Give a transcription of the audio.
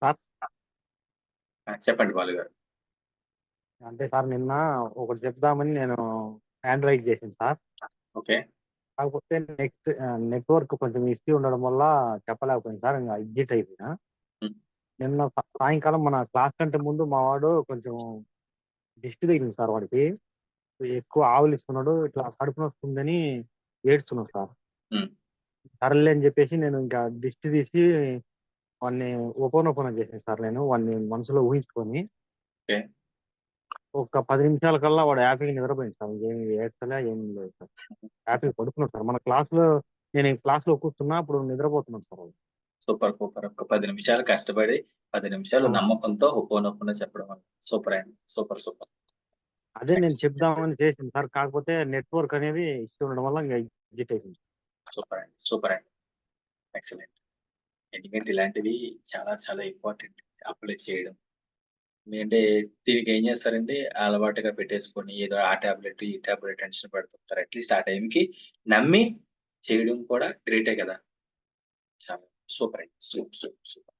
Sir? ఆ, చెప్పండి బాలు గారు. అంటే సార్ నిన్న ఒకటి చెప్దామని నేను హ్యాండ్ రైట్ చేసింది సార్. ఓకే. కాకపోతే నెక్స్ట్ నెట్వర్క్ కొంచెం ఇష్యూ ఉండడం వల్ల చెప్పలేకపోయింది సార్ ఇంకా ఎగ్జిట్ అయిపోయినా. నిన్న సా- సాయంకాలం మన క్లాస్ కంటే ముందు మా వాడు కొంచెం దిష్టి తగిలింది సార్ వాడికి. ఎక్కువ ఆవులిస్తున్నాడు ఇట్లా కడుపు వస్తుందని ఏడ్చున్నాడు సార్. Hmm. సరేలే అని చెప్పేసి నేను ఇంకా దిష్టి తీసి వాడిని ఉపనోపనం చేసాను సార్ నేను. వాడిని మనసులో ఊహించుకొని. ఒక పది నిమిషాల కల్లా వాడు హ్యాపీగా నిద్రపోయింది సార్. ఏమి ఏడ్చలే ఏం లేదు సార్. హ్యాపీగా పడుకున్నాడు సార్. మన క్లాస్లో నేను ఈ క్లాస్లో కూర్చున్నా అప్పుడు నిద్రపోతున్నాను సార్ వాడు. Super super. ఒక పది నిమిషాలు కష్టపడి పది నిమిషాలు. నమ్మకంతో ఒప్పోనొప్పున చెప్పడం సూపర్ అండి. Super super. అదే నేను చెప్దామని చేసింది సార్. కాకపోతే నెట్వర్క్ అనేది ఇష్యూ ఉండడం వల్ల ఇంకా ఎగ్జిట్ అయిపోయింది సూపర్ అండి సూపర్ అండి. ఎక్సలెంట్. ఎందుకంటే ఇలాంటివి చాలా చాలా ఇంపార్టెంట్ అప్లై చేయడం. ఎందుకంటే దీనికి ఏం చేస్తారంటే అలవాటుగా పెట్టేసుకొని ఏదో ఆ టాబ్లెట్ ఈ టాబ్లెట్ టెన్షన్ పెడుతుంటారు. అట్లీస్ట్ ఆ టైంకి నమ్మి చేయడం కూడా గ్రేటే కదా. చాలా సూపర్ అండి సూపర్ సూపర్ సూపర్